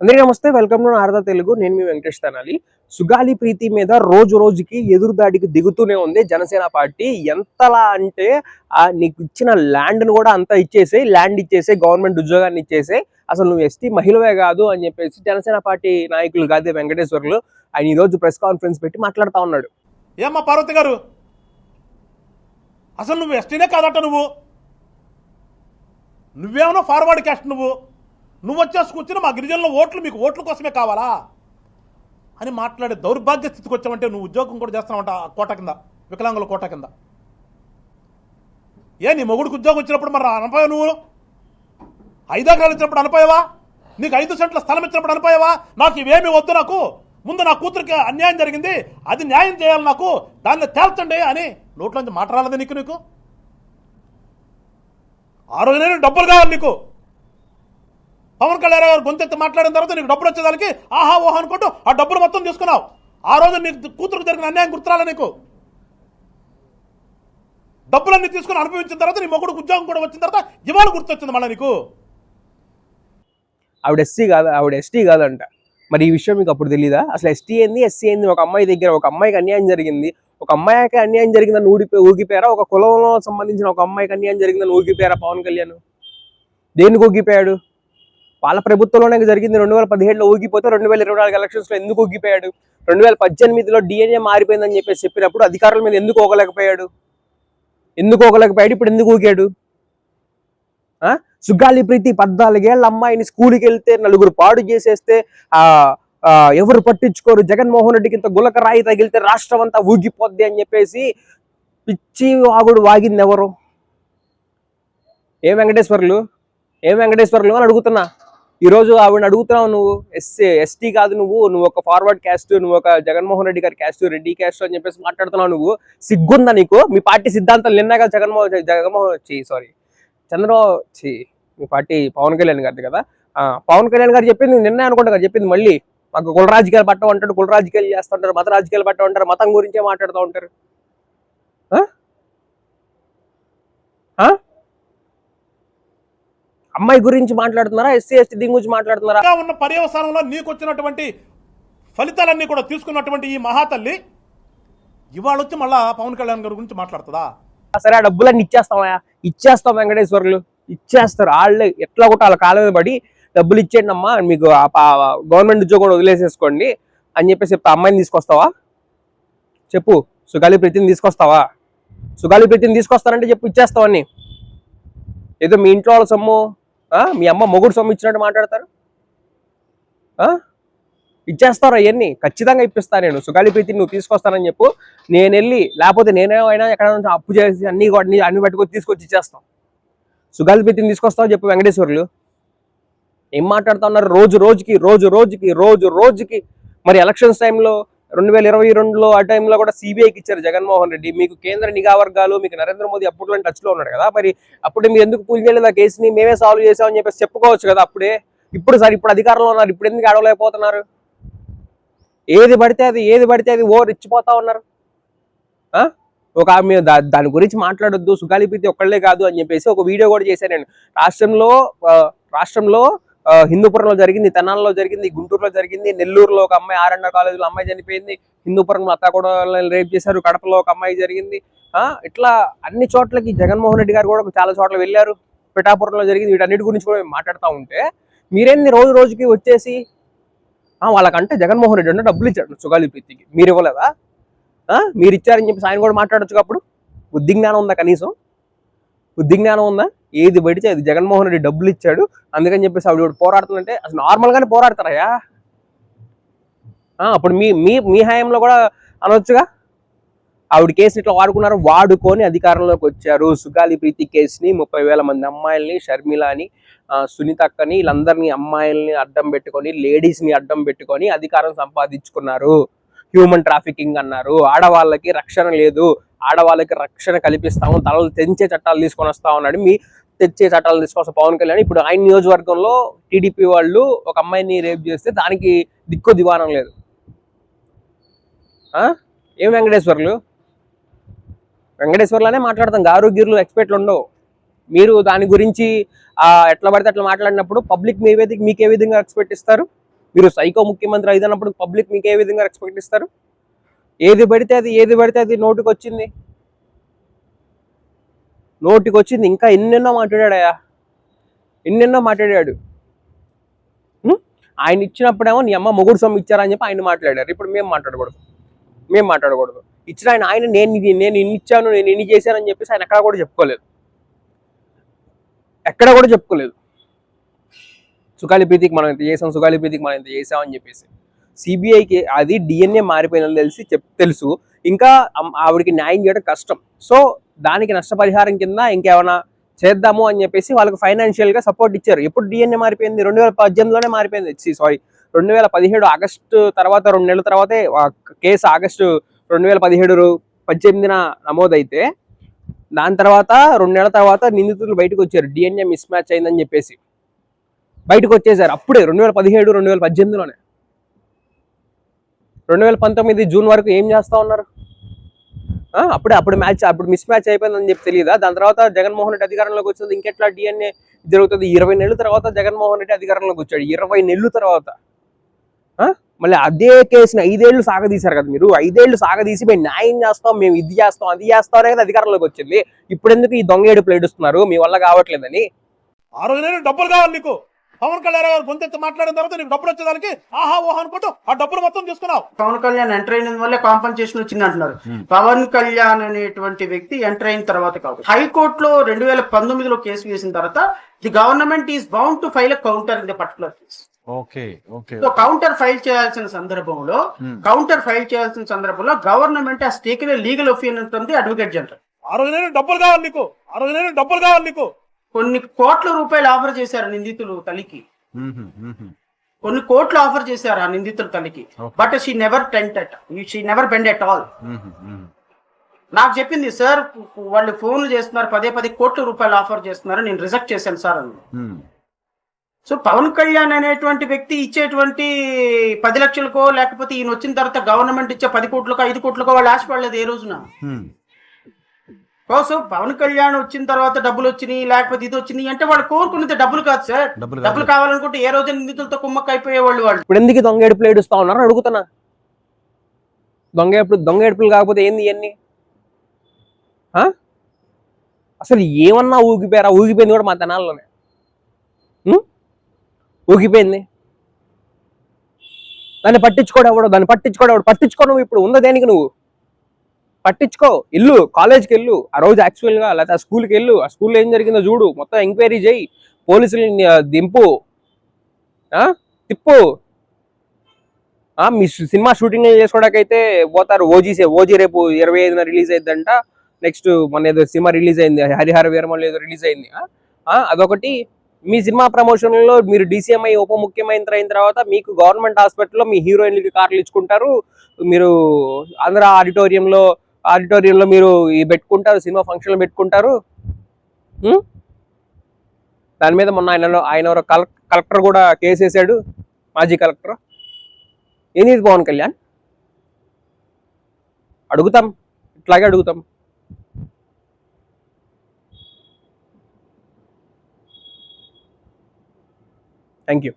అందరికీ నమస్తే welcome to Narada Telugu. నేను మీ వెంకటేష్ తనాలి. సుగాలి ప్రీతి మీద రోజు రోజుకి ఎదురుదాడికి దిగుతూనే ఉంది జనసేన పార్టీ. ఎంతలా అంటే ఆ నీకు ఇచ్చిన ల్యాండ్ను కూడా అంతా ఇచ్చేసి ల్యాండ్ ఇచ్చేసి గవర్నమెంట్ ఉద్యోగాన్ని ఇచ్చేసి అసలు నువ్వు ఎస్టీ మహిళవే కాదు అని చెప్పేసి జనసేన పార్టీ నాయకులు గాదే వెంకటేశ్వర్లు ఆయన ఈ రోజు ప్రెస్ కాన్ఫరెన్స్ పెట్టి మాట్లాడుతూ ఉన్నాడు. ఏమ్మా పార్వతి గారు? అసలు నువ్వు ఎస్టీనే కాదట నువ్వు. నువ్వేమన్నా ఫార్వర్డ్ క్యాస్ట్ నువ్వు? నువ్వు వచ్చేసి కూర్చుని మా గిరిజనుల ఓట్లు మీకు ఓట్ల కోసమే కావాలా? అని మాట్లాడే దౌర్భాగ్య స్థితికి వచ్చామంటే నువ్వు ఉద్యోగం కూడా చేస్తున్నావంట కోట కింద వికలాంగుల కోట కింద. ఏ నీ మొగుడికి ఉద్యోగం వచ్చినప్పుడు మరి అనపాయ నువ్వు? ఐదు ఎకరాలు ఇచ్చినప్పుడు అనపోయావా నీకు ఐదు సెంట్ల స్థలం ఇచ్చినప్పుడు అనపాయవా నాకు ఇవేమి వద్దు నాకు. ముందు నా కూతురికి అన్యాయం జరిగింది అది న్యాయం చేయాలి నాకు. దాన్ని తేల్చండి అని నోట్లోంచి మాట రాలేదు నీకు నీకు? ఆ రోజునే డబ్బులు కావాలి నీకు. పవన్ కళ్యాణ్ గారు గొంతెత్తి మాట్లాడిన తర్వాత నీకు డబ్బులు వచ్చేదానికి ఆహా ఓహా అనుకుంటూ ఆ డబ్బులు మొత్తం తీసుకున్నావు. ఆ రోజు నీకు కూతురుకు జరిగిన అన్యాయం గుర్తురాలే నీకు. డబ్బులన్నీ తీసుకుని అనుభవించిన తర్వాత నీ మొగుడు ఉద్యోగం కూడా వచ్చిన తర్వాత ఇవాళ గుర్తొచ్చింది మళ్ళీ నీకు. ఆవిడ ఎస్సీ కాదు ఆవిడ ఎస్టీ కాదంట. మరి ఈ విషయం మీకు అప్పుడు తెలియదా అసలు ఎస్టీ ఏంది ఎస్సీ ఏంది? ఒక అమ్మాయి దగ్గర ఒక అమ్మాయికి అన్యాయం జరిగింది. ఒక అమ్మాయికి అన్యాయం జరిగిందని ఊడిపో ఊగిపోయారా? ఒక కులంలో సంబంధించిన ఒక అమ్మాయికి అన్యాయం జరిగిందని ఊగిపోయారా పవన్ కళ్యాణ్? దేనికి ఊగిపోయాడు? వాళ్ళ ప్రభుత్వంలోనే జరిగింది. రెండు వేల పదిహేడులో ఊగిపోతే రెండు వేల ఇరవై నాలుగు ఎలక్షన్స్లో ఎందుకు ఊగిపోయాడు? రెండు వేల పద్దెనిమిదిలో డిఎన్ఏ మారిపోయిందని చెప్పేసి చెప్పినప్పుడు అధికారుల మీద ఎందుకు ఓగలేకపోయాడు ఎందుకు ఓగలేకపోయాడు ఇప్పుడు ఎందుకు ఊగాడు? ఆ? సుగాలి ప్రీతి పద్నాలుగేళ్ళ అమ్మాయిని స్కూల్కి వెళ్తే నలుగురు పాడు చేసేస్తే ఆ, ఎవరు పట్టించుకోరు? జగన్మోహన్ రెడ్డికి ఇంత గులక రాయి తగిలితే రాష్ట్రం అంతా ఊగిపోద్ది అని చెప్పేసి పిచ్చి వాగుడు వాగింది ఎవరు? ఏ వెంకటేశ్వర్లు? ఏ వెంకటేశ్వర్లు అని అడుగుతున్నా. ఈరోజు ఆవిడ అడుగుతున్నావు నువ్వు? ఎస్సీ ఎస్టీ కాదు నువ్వు. నువ్వు ఒక ఫార్వర్డ్ క్యాస్ట్ నువ్వు ఒక జగన్మోహన్ రెడ్డి గారి క్యాస్ట్ రెడ్డి క్యాస్ట్ అని చెప్పేసి మాట్లాడుతున్నావు నువ్వు. సిగ్గుందా నీకు? మీ పార్టీ సిద్ధాంతాలు నిన్న కదా జగన్మోహన్ జగన్మోహన్ చి సారీ చంద్రబాబు చి మీ పార్టీ పవన్ కళ్యాణ్ గారిది కదా. ఆ, పవన్ కళ్యాణ్ గారు చెప్పింది నిన్న అనుకుంటా కదా చెప్పింది మళ్ళీ. మాకు కుల రాజకీయాలు పట్టం అంటాడు కుల రాజకీయాలు చేస్తుంటారు మత రాజకీయాలు పట్టం అంటారు మతం గురించే మాట్లాడుతూ ఉంటారు. ఆ? అమ్మాయి గురించి మాట్లాడుతున్నారా? ఎస్సీ ఎస్టీ దీని గురించి మాట్లాడుతున్నారా? ఉన్న పర్యవసానంలో నీకు వచ్చినటువంటి ఫలితాలన్నీ కూడా తీసుకున్నటువంటి ఈ మహాతల్లి ఇవాళ వచ్చి మళ్ళా పవన్ కళ్యాణ్ గారి గురించి మాట్లాడుతుందా? సరే ఆ డబ్బులన్నీ ఇచ్చేస్తామా ఇచ్చేస్తాం వెంకటేశ్వర్లు. ఇచ్చేస్తారు. వాళ్ళే ఎట్లా కూడా వాళ్ళ కాలం పడి డబ్బులు ఇచ్చేయండి అమ్మా మీకు గవర్నమెంట్ ఉద్యోగం కూడా వదిలేసేసుకోండి అని చెప్పేసి చెప్తా. అమ్మాయిని తీసుకొస్తావా? చెప్పు. సుగాలి ప్రీతిని తీసుకొస్తావా? సుగాలి ప్రీతిని తీసుకొస్తానంటే చెప్పు ఇచ్చేస్తావని ఏదో మీ ఇంట్లో వాళ్ళ సొమ్ము? మీ అమ్మ మొగుడు సొమ్ము ఇచ్చినట్టు మాట్లాడతారు? ఇచ్చేస్తారు అవన్నీ ఖచ్చితంగా ఇప్పిస్తా నేను. సుగాలి ప్రీతిని నువ్వు తీసుకొస్తానని చెప్పు. నేను వెళ్ళి లేకపోతే నేనేమైనా ఎక్కడ నుంచి అప్పు చేసి అన్ని అన్ని- పెట్టుకొని తీసుకొచ్చి ఇచ్చేస్తాం. సుగాలి ప్రీతిని తీసుకొస్తావు చెప్పు వెంకటేశ్వర్లు. ఏం మాట్లాడుతా ఉన్నారు రోజు రోజుకి రోజు రోజుకి రోజు రోజుకి. మరి ఎలక్షన్స్ టైంలో రెండు వేల ఇరవై రెండులో ఆ టైంలో కూడా సిబిఐకి ఇచ్చారు జగన్మోహన్ రెడ్డి. మీకు కేంద్ర నిఘా వర్గాలు మీకు నరేంద్ర మోదీ అప్పట్లో టచ్లో ఉన్నాడు కదా. మరి అప్పుడు మీరు ఎందుకు పూజ చేయలేదు? ఆ కేసుని మేమే సాల్వ్ చేసామని చెప్పేసి చెప్పుకోవచ్చు కదా అప్పుడే. ఇప్పుడు సార్ ఇప్పుడు అధికారంలో ఉన్నారు ఇప్పుడు ఎందుకు అడవలేకపోతున్నారు ఏది పడితే అది ఏది పడితే అది ఓ రెచ్చిపోతా ఉన్నారు. ఒక ఆమె దా- దాని గురించి మాట్లాడొద్దు సుగాలి ప్రీతి ఒక్కళ్ళే కాదు అని చెప్పేసి ఒక వీడియో కూడా చేశాను నేను. రాష్ట్రంలో రాష్ట్రంలో హిందూపురంలో జరిగింది తెనాలలో జరిగింది గుంటూరులో జరిగింది నెల్లూరులో ఒక అమ్మాయి ఆర్ఎన్ఆర్ కాలేజీలో అమ్మాయి చనిపోయింది హిందూపురంలో అత్త కూడా రేప్ చేశారు కడపలో ఒక అమ్మాయి జరిగింది. ఆ ఇట్లా అన్ని చోట్లకి జగన్మోహన్ రెడ్డి గారు కూడా చాలా చోట్ల వెళ్ళారు. పిఠాపురంలో జరిగింది వీటన్నిటి గురించి కూడా మాట్లాడుతూ ఉంటే మీరేంది రోజు రోజుకి వచ్చేసి వాళ్ళకంటే జగన్మోహన్ రెడ్డి అంటే డబ్బులు ఇచ్చాడు సుగాలి ప్రీతికి. మీరు ఇవ్వలేదా? మీరు ఇచ్చారని చెప్పి ఆయన కూడా మాట్లాడొచ్చు అప్పుడు? బుద్ధి జ్ఞానం ఉందా కనీసం? బుద్ధి జ్ఞానం ఉందా? ఏది పడితే అది జగన్మోహన్ రెడ్డి డబ్బులు ఇచ్చాడు అందుకని చెప్పేసి ఆవిడ ఇప్పుడు పోరాడుతుందంటే అసలు నార్మల్గానే పోరాడతారయ్యా. ఆ, అప్పుడు మీ మీ మీ హయాంలో కూడా అనొచ్చుగా? ఆవిడ కేసుని ఇట్లా వాడుకున్నారు వాడుకొని అధికారంలోకి వచ్చారు. సుగాలి ప్రీతి కేసుని ముప్పై వేల మంది అమ్మాయిల్ని షర్మిలని ఆ, సునీత వీళ్ళందరినీ అమ్మాయిల్ని అడ్డం పెట్టుకొని లేడీస్ని అడ్డం పెట్టుకొని అధికారం సంపాదించుకున్నారు. హ్యూమన్ ట్రాఫికింగ్ అన్నారు. ఆడవాళ్ళకి రక్షణ లేదు. ఆడవాళ్ళకి రక్షణ కల్పిస్తాము తలలు తెంచే చట్టాలు తీసుకొని వస్తా ఉన్నాడు. మీ తెచ్చే చట్టాలు తీసుకొస్తా పవన్ కళ్యాణ్. ఇప్పుడు ఆయన నియోజకవర్గంలో టీడీపీ వాళ్ళు ఒక అమ్మాయిని రేప్ చేస్తే దానికి దిక్కు దివానం లేదు. ఏం వెంకటేశ్వర్లు? వెంకటేశ్వర్లనే మాట్లాడతాం. గారు గిర్లు ఎక్స్పర్ట్లు ఉండవు. మీరు దాని గురించి ఎట్లా పడితే అట్లా మాట్లాడినప్పుడు పబ్లిక్ మీ వేదిక మీకు ఏ విధంగా ఎక్స్పెక్ట్ ఇస్తారు? మీరు సైకో ముఖ్యమంత్రి అయినప్పుడు పబ్లిక్ మీకు ఏ విధంగా ఎక్స్పెక్ట్ ఇస్తారు? ఏది పడితే అది ఏది పడితే అది నోటికి వచ్చింది నోటికి వచ్చింది ఇంకా ఎన్నెన్నో మాట్లాడాడయా ఎన్నెన్నో మాట్లాడాడు. ఆయన ఇచ్చినప్పుడేమో నీ అమ్మ మొగుడు సొమ్ము ఇచ్చారని చెప్పి ఆయన మాట్లాడారు. ఇప్పుడు మేము మాట్లాడకూడదు. మేము మాట్లాడకూడదు. ఇచ్చిన ఆయన ఆయన నేను ఇది- నేను ఇన్ని ఇచ్చాను నేను ఇన్ని చేశానని చెప్పేసి ఆయన ఎక్కడ కూడా చెప్పుకోలేదు. ఎక్కడ కూడా చెప్పుకోలేదు. సుఖాలి ప్రీతికి మనం ఇంత చేసాం సుఖాలి ప్రీతికి మనం ఇంత చేసామని అని చెప్పేసి. సిబిఐకి అది డిఎన్ఏ మారిపోయిందని తెలిసి చెప్ తెలుసు. ఇంకా ఆవిడకి న్యాయం చేయడం కష్టం. సో దానికి నష్టపరిహారం కింద ఇంకేమైనా చేద్దాము అని చెప్పేసి వాళ్ళకి ఫైనాన్షియల్గా సపోర్ట్ ఇచ్చారు. ఎప్పుడు డిఎన్ఏ మారిపోయింది? రెండు వేల పద్దెనిమిదిలోనే మారిపోయింది. సారీ రెండు వేల పదిహేడు ఆగస్టు తర్వాత రెండు నెలల తర్వాతే కేసు ఆగస్టు రెండు వేల పదిహేడు పద్దెనిమిదిన నమోదైతే దాని తర్వాత రెండు నెలల తర్వాత నిందితులు బయటకు వచ్చారు. డిఎన్ఏ మిస్ మ్యాచ్ అయిందని చెప్పేసి. బయటకు వచ్చేసారు. అప్పుడే రెండు వేల పదిహేడు రెండు వేల పద్దెనిమిదిలోనే. రెండు వేల పంతొమ్మిది జూన్ వరకు ఏం చేస్తా ఉన్నారు? ఆ, అప్పుడే అప్పుడు మ్యాచ్ అప్పుడు మిస్ మ్యాచ్ అయిపోయిందని చెప్పి తెలియదా? దాని తర్వాత జగన్మోహన్ రెడ్డి అధికారంలోకి వచ్చింది. ఇంకెట్లా డిఎన్ఏ జరుగుతుంది? ఇరవై నెలల తర్వాత జగన్మోహన్ రెడ్డి అధికారంలోకి వచ్చాడు. ఇరవై నెలల తర్వాత. ఆ? మళ్ళీ అదే కేసుని ఐదేళ్ళు సాగదీశారు కదా మీరు. ఐదేళ్ళు సాగదీసి మేము న్యాయం చేస్తాం మేము ఇది చేస్తాం అది చేస్తాం అనేది అధికారంలోకి వచ్చింది. ఇప్పుడు ఎందుకు ఈ దొంగ ఏడుపులు ఏడుస్తున్నారు? మీ వల్ల కావట్లేదని. ఆ రోజు డబ్బులు కావాలి నీకు. పవన్ కళ్యాణ్ గారు గొంతెత్తి మాట్లాడిన తర్వాత నీకు డబ్బులు వచ్చేదానికి ఆహా ఓహా అనుకుంటూ ఆ డబ్బులు మొత్తం తీసుకున్నావు. పవన్ కళ్యాణ్ ఎంటర్ అయిన వల్లే కాంపన్సేషన్ వచ్చింది అంటున్నారు. పవన్ కళ్యాణ్ అనేటువంటి వ్యక్తి ఎంటర్ అయిన తర్వాత కాదు. హైకోర్టులో రెండు వేల పంతొమ్మిదిలో కేసు వేసిన తర్వాత the government is bound to file counter in the particular case. Okay okay. So counter file చేయాల్సిన సందర్భంలో కౌంటర్ ఫైల్ చేయాల్సిన సందర్భంలో గవర్నమెంట్ ఆ టేకెన్ లీగల్ ఒపీనియన్ ఉంటుంది అడ్వకేట్ జనరల్ ఆ రోజు డబ్బులు కావాలి నీకు ఆ రోజు డబ్బులు కావాలి నీకు. కొన్ని కోట్ల రూపాయలు ఆఫర్ చేశారు నిందితులు తల్లికి. కొన్ని కోట్లు ఆఫర్ చేశారు ఆ నిందితుల తల్లికి. But she never bent at she never bent at all నాకు చెప్పింది సార్ వాళ్ళు ఫోన్లు చేస్తున్నారు పదే పదే కోట్ల రూపాయలు ఆఫర్ చేస్తున్నారు నేను రిజెక్ట్ చేశాను సార్ అని. సో పవన్ కళ్యాణ్ అనేటువంటి వ్యక్తి ఇచ్చేటువంటి పది లక్షలకో లేకపోతే ఈయన వచ్చిన తర్వాత గవర్నమెంట్ ఇచ్చే పది కోట్లకో ఐదు కోట్లకో వాళ్ళు ఆశపడలేదు ఏ రోజున. సో పవన్ కళ్యాణ్ వచ్చిన తర్వాత డబ్బులు వచ్చినాయి లేకపోతే ఇది వచ్చినాయి అంటే వాళ్ళు కోరుకున్నది డబ్బులు కాదు సార్. డబ్బులు డబ్బులు కావాలనుకుంటే ఏ రోజు నిందితులతో కుమ్మక్క అయిపోయేవాళ్ళు వాళ్ళు. ఇప్పుడు ఎందుకు దొంగ ఏడుపులు ఏడుస్తా ఉన్నారు అడుగుతున్నా? దొంగ ఏడుపులు దొంగ ఏడుపులు కాకపోతే ఏంది ఇవన్నీ? ఆ? అసలు ఏమన్నా ఊగిపోయారా? ఊగిపోయింది కూడా మా తెనాల్లోనే? ఊగిపోయింది. దాన్ని పట్టించుకోడు ఎవడు? దాన్ని పట్టించుకోడు ఎవడు? పట్టించుకో నువ్వు ఇప్పుడు. ఉందా దేనికి నువ్వు. పట్టించుకో. ఇల్లు కాలేజ్కి వెళ్ళు ఆ రోజు యాక్చువల్గా లేకపోతే ఆ స్కూల్కి వెళ్ళు ఆ స్కూల్లో ఏం జరిగిందో చూడు. మొత్తం ఎంక్వైరీ చేయి. పోలీసులని దింపు. తిప్పు. మీ సినిమా షూటింగ్ చేసుకోవడానికైతే పోతారు. ఓజీసే ఓజీ రేపు ఇరవై ఐదున రిలీజ్ అయిందంట నెక్స్ట్ మన ఏదో సినిమా రిలీజ్ అయింది. హరిహర వీరమల్ ఏదో రిలీజ్ అయింది. అదొకటి. మీ సినిమా ప్రమోషన్లో మీరు డీసీఎంఐ ఉప ముఖ్యమంత్రి అయిన తర్వాత మీకు గవర్నమెంట్ హాస్పిటల్లో మీ హీరోయిన్లకి కార్లు ఇచ్చుకుంటారు. మీరు ఆంధ్ర ఆడిటోరియంలో ఆడిటోరియంలో మీరు ఈ పెట్టుకుంటారు సినిమా ఫంక్షన్లు పెట్టుకుంటారు? దాని మీద మొన్న ఆయనలో ఆయన ఎవరో కలెక్ కలెక్టర్ కూడా కేసు వేసాడు మాజీ కలెక్టర్. ఏం ఇది పవన్ కళ్యాణ్? అడుగుతాం ఇట్లాగే అడుగుతాం. Thank you